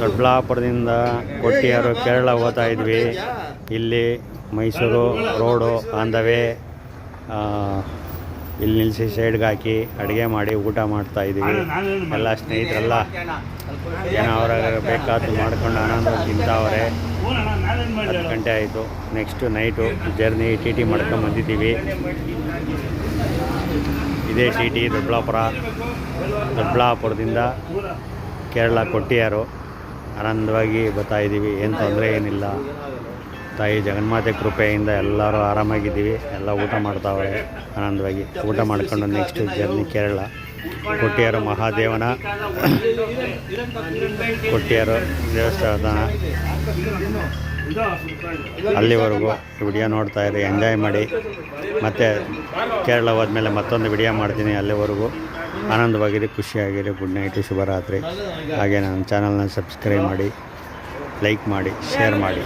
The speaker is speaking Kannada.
ದೊಡ್ಡಬಳ್ಳಾಪುರದಿಂದ ಕೊಟ್ಟಿಯಾರು ಕೇರಳ ಹೋಗ್ತಾ ಇದ್ವಿ. ಇಲ್ಲಿ Mysuru road on the way ಇಲ್ಲಿ ನಿಲ್ಲಿಸಿ ಸೈಡ್ಗೆ ಹಾಕಿ ಅಡುಗೆ ಮಾಡಿ ಊಟ ಮಾಡ್ತಾ ಇದ್ದೀವಿ ಎಲ್ಲ ಸ್ನೇಹಿತರೆಲ್ಲ ಏನೋ ಅವ್ರ ಬೇಕಾದ್ದು ಮಾಡ್ಕೊಂಡು ಆನಂದ ತಿಂತಾವ್ರೆ ಹತ್ತು ಗಂಟೆ ಆಯಿತು. Next night journey T T ಮಾಡ್ಕೊಂಡು ಬಂದಿದ್ದೀವಿ. ಇದೇ ಟಿ ಟಿ ದೊಡ್ಡಬಳ್ಳಾಪುರ. ದೊಡ್ಡಬಳ್ಳಾಪುರದಿಂದ ಕೇರಳ ಕೊಟ್ಟಿಯಾರು. ಆನಂದವಾಗಿ ಬರ್ತಾ ಇದ್ದೀವಿ ಏನು ತೊಂದರೆ ಏನಿಲ್ಲ. ತಾಯಿ ಜಗನ್ಮಾತೆ ಕೃಪೆಯಿಂದ ಎಲ್ಲರೂ ಆರಾಮಾಗಿದ್ದೀವಿ, ಎಲ್ಲ ಊಟ ಮಾಡ್ತಾವೆ ಆನಂದವಾಗಿ ಊಟ ಮಾಡ್ಕೊಂಡು ನೆಕ್ಸ್ಟ್ ಜರ್ನಿ ಕೇರಳ. ಕೊಟ್ಟಿಯಾರು ಮಹಾದೇವನ. ಕೊಟ್ಟಿಯಾರು ದೇವಸ್ಥಾನ ಅಲ್ಲಿವರೆಗೂ ವಿಡಿಯೋ ನೋಡ್ತಾ ಇರಿ, ಎಂಜಾಯ್ ಮಾಡಿ. ಮತ್ತು ಕೇರಳ ಹೋದ್ಮೇಲೆ ಮತ್ತೊಂದು ವಿಡಿಯೋ ಮಾಡ್ತೀನಿ ಅಲ್ಲಿವರೆಗೂ. ಆನಂದವಾಗಿರಿ, ಖುಷಿಯಾಗಿರಿ, ಗುಡ್ ನೈಟು, ಶುಭರಾತ್ರಿ. ಹಾಗೆ ನನ್ನ ಚಾನಲ್ನ ಸಬ್ಸ್ಕ್ರೈಬ್ ಮಾಡಿ, ಲೈಕ್ ಮಾಡಿ, ಶೇರ್ ಮಾಡಿ.